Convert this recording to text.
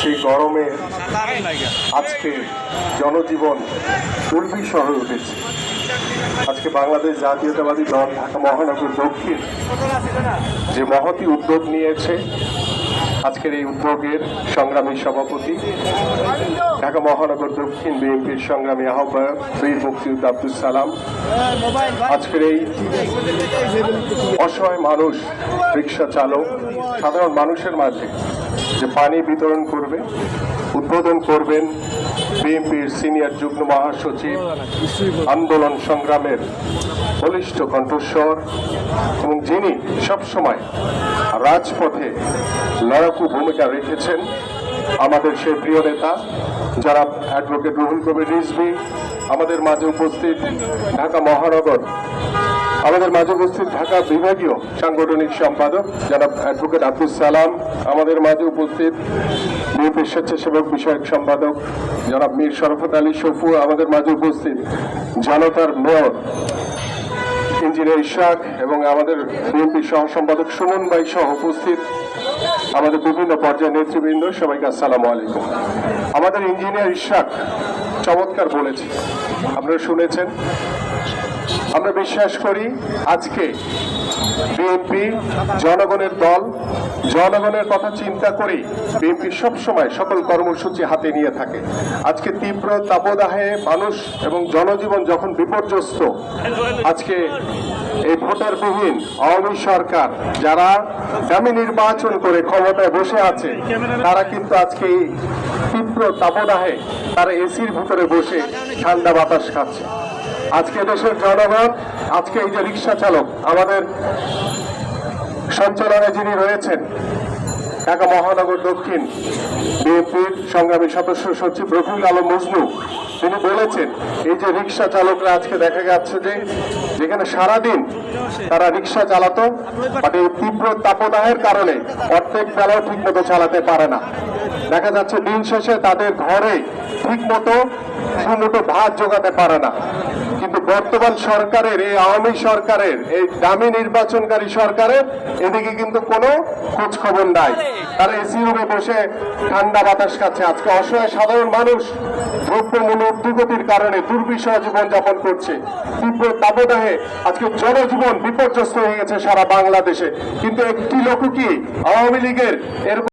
সেই গরমে আজকে জনজীবন দুর্বিষহ হয়ে উঠেছে। আজকে বাংলাদেশ জাতীয়তাবাদী দল ঢাকা মহানগর দক্ষিণ যে মহতি উদ্যোগ নিয়েছে, আজকের এই উদ্যোগের সংগ্রামী সভাপতি ঢাকা মহানগর দক্ষিণ বিএনপির সংগ্রামী আহ্বায়ক বীর মুক্তিযুদ্ধ আব্দুল সালাম। আজকের এই অসহায় মানুষ, রিক্সা চালক, সাধারণ মানুষের মাঝে যে পানি বিতরণ করবে, উদ্বোধন করবেন বিএনপির সিনিয়র যুগ্ম মহাসচিব, আন্দোলন সংগ্রামের বলিষ্ঠ কণ্ঠস্বর এবং যিনি সবসময় রাজপথে লড়াকু ভূমিকা রেখেছেন, আমাদের সেই প্রিয় নেতা যারা অ্যাডভোকেট রুহুল কবির রিজভি, আমাদের মাঝে উপস্থিত ঢাকা মহানগর আমাদের মাঝে উপস্থিত ঢাকা বিভাগীয় সাংগঠনিক সম্পাদক জনাব অ্যাডভোকেট আব্দুল সালাম, আমাদের মাঝে উপস্থিত বিএনপির স্বেচ্ছাসেবক বিষয়ক সম্পাদক জনাব মীর শরফত আলী শফু, আমাদের মাঝে উপস্থিত জনতার মেয়র ইঞ্জিনিয়ার ইশাক এবং আমাদের বিএনপি সহ সম্পাদক সুমন ভাই সহ উপস্থিত আমাদের বিভিন্ন পর্যায়ের নেতৃবৃন্দ, সবাইকে আসসালামু আলাইকুম। আমাদের ইঞ্জিনিয়ার ইশাক চমৎকার বলেছে। আপনারা শুনেছেন। আমরা বিশ্বাস করি আজকে বিএনপি জনগণের দল, জনগণের কথা চিন্তা করেই বিএনপি সবসময় সকল কর্মসূচি হাতে নিয়ে থাকে। আজকে তীব্র তাপদাহে মানুষ এবং জনজীবন যখন বিপর্যস্ত, আজকে এই ভোটারবিহীন আওয়ামী সরকার যারা দামি নির্বাচন করে ক্ষমতায় বসে আছে, তারা কিন্তু আজকে এই তীব্র তাপদাহে তারা এসির ভিতরে বসে ঠান্ডা বাতাস খাচ্ছে। আজকে দেশের জনগণ, আজকে এই যে রিক্সা চালক, আমাদের সঞ্চালনে যিনি রয়েছেন ঢাকা মহানগর দক্ষিণ বিএনপির সংগ্রামী সদস্য সচিব রফিউল আলম মজনু, তিনি বলেছেন, এই যে রিক্সা চালকরা আজকে দেখা যাচ্ছে যে যেখানে সারাদিন তারা রিক্সা চালাতো, বাট এই তীব্র তাপদাহের কারণে অর্ধেক বেলাও ঠিক মতো চালাতে পারে না। দেখা যাচ্ছে দিন শেষে তাদের ঘরে ঠিক মতো সুমুটো ভাত জোগাতে পারে না। কিন্তু বর্তমান সরকারের, এই আওয়ামী সরকারের, এই দামি নির্বাচনকারী সরকারের এদিকে কিন্তু কোনো খোঁজ খবর নাই। তারা এসি রুমে বসে ঠান্ডা বাতাস খাচ্ছে। আজকে অসহায় সাধারণ মানুষ দ্রব্যমূল্য ঊর্ধ্বগতির কারণে দুর্বিষহ জীবন যাপন করছে। তীব্র তাপদাহে আজকে জনজীবন বিপর্যস্ত হয়ে গেছে সারা বাংলাদেশে। কিন্তু একটি লোক কি? আওয়ামী লীগের এরকম